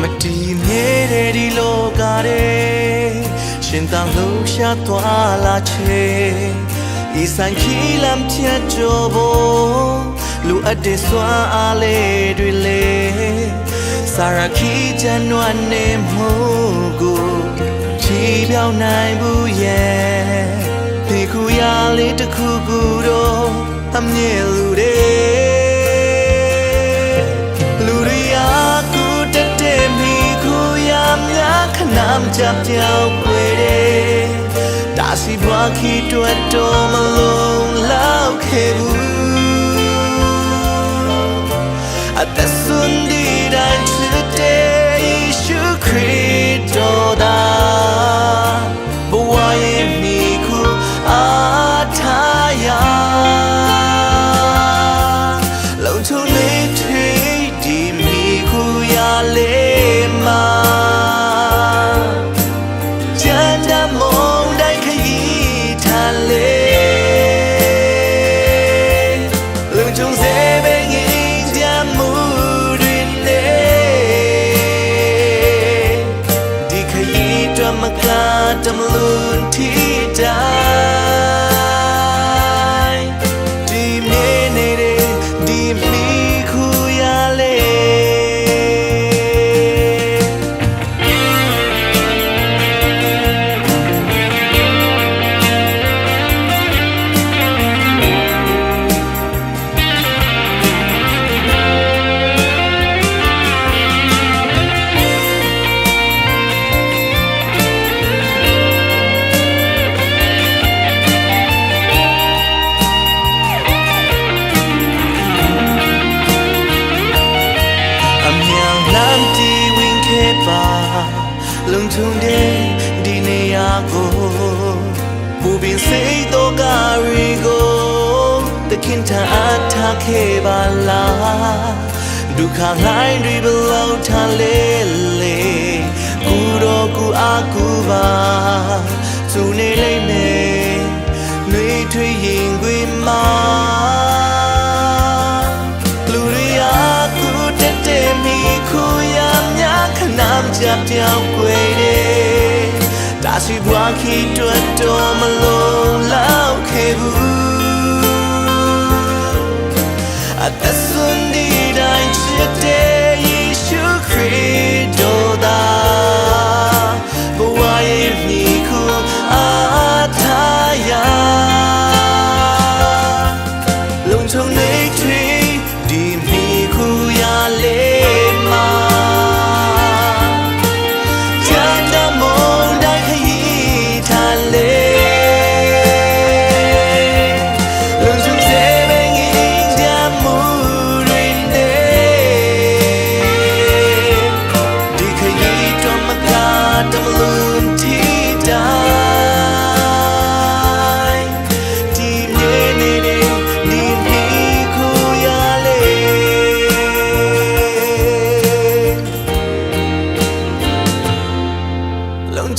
မတီးမြဲတဲ့ဒီလောကထဲရှင်သာလှူရှာသွားလာချေဤဆိုင်ခီလမ်ချတ်ကြဘောလူအပ်တဲ့စွာအားလေးတွေလေစာရခီချန်နွမ်းနေမှုကိုချီပြောင်းနိုင်ဘူးရဲ့ဒီခုရလေးတစ်ခုခုတော့အမြဲလူတွေ ဏမကြပြောင်းွယ်တယ်ဒါစီဘွားခီတွတ်တော်မလုံးလောက်ခဲ့ဘူး န် ပါလုံချုံတဲ့ဒီနေရာကိုပူပင်စိတ်တော့ကရီကိုတခင်ထအားထားခဲ့ပါလားဒုက္ခလိုင်းတွေဘလောက်ထားလေလေကူတော့ကူအားကူပါ မကြပြောင်းွယ်တယ်ဒါစီဘွားခီတွတ်တော်မလုံးလောက်ခဲ့ဘူးအသက်စွန်ဒီတိုင်းချစ်တဲ့ယေ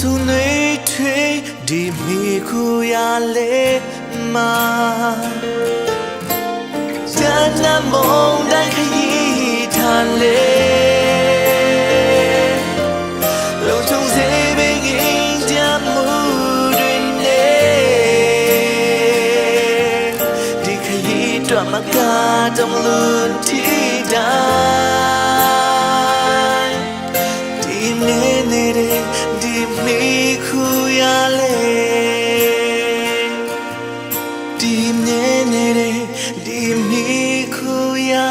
tu nei thui di mi ku ya le ma dan na mong dai khai than le lo trong se bên in jam mu dui ne di khai twa ma ka trong luôn thi dai ဒီမြဲနေတဲ့ဒီမိခူရာ